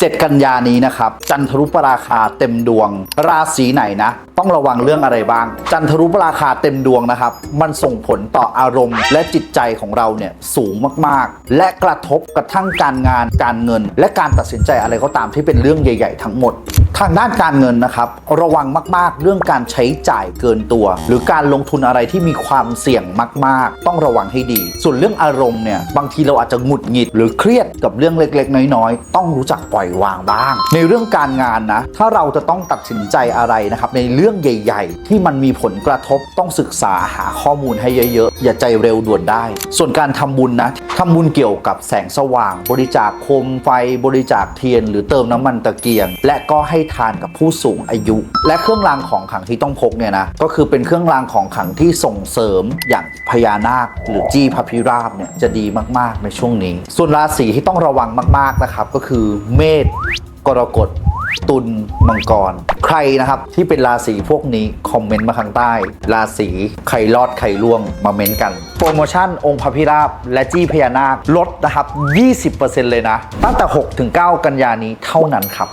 7 กันยานี้นะครับ จันทรุปราคาเต็มดวง ราศีไหนนะ ต้องระวังเรื่องอะไรบ้าง จันทรุปราคาเต็มดวงนะครับ มันส่งผลต่ออารมณ์ และจิตใจของเราเนี่ยสูงมากๆ และกระทบกระทั่งการงานการเงิน และการตัดสินใจอะไรก็ตามที่เป็นเรื่องใหญ่ ๆ ทั้งหมด ทางด้านการเงินนะครับ ระวังมาก ๆ เรื่องการใช้จ่ายเกินตัว หรือการลงทุนอะไรที่มีความเสี่ยงมาก ๆ ต้องระวังให้ดี ส่วนเรื่องอารมณ์เนี่ยบางทีเราอาจจะหงุดหงิด หรือเครียดกับเรื่องเล็ก ๆ น้อย ๆ ต้องรู้จักปล่อยวางบ้าง ในเรื่องการงานนะถ้าเราจะต้องตัดสินใจอะไรนะครับในเรื่องใหญ่ ๆ ที่มันมีผลกระทบต้องศึกษาหาข้อมูลให้เยอะ ๆ อย่าใจเร็วด่วนได้ ส่วนการทำบุญนะ ทำบุญเกี่ยวกับแสงสว่าง บริจาคโคมไฟบริจาคเทียน หรือเติมน้ำมันตะเกียง และก็ให้ทานกับผู้สูงอายุ และเครื่องรางของขลังที่ต้องพกเนี่ยนะก็คือเป็นเครื่องรางของขลังที่ส่งเสริมอย่างพญานาค หรือจี้พระพิราบเนี่ยจะดีมากๆในช่วงนี้ ส่วนราศีที่ต้องระวังมากๆนะครับก็คือเมษกรกฎ ตุลมังกร ใครนะครับที่เป็นราศีพวกนี้ คอมเมนต์มาข้างใต้ ราศีใครรอดใครร่วงมาเม้นกัน โปรโมชั่นองค์พระพิราบและจี้พญานาคลดนะครับ 20%เลยนะ ตั้งแต่ 6-9 กันยานี้เท่านั้นครับ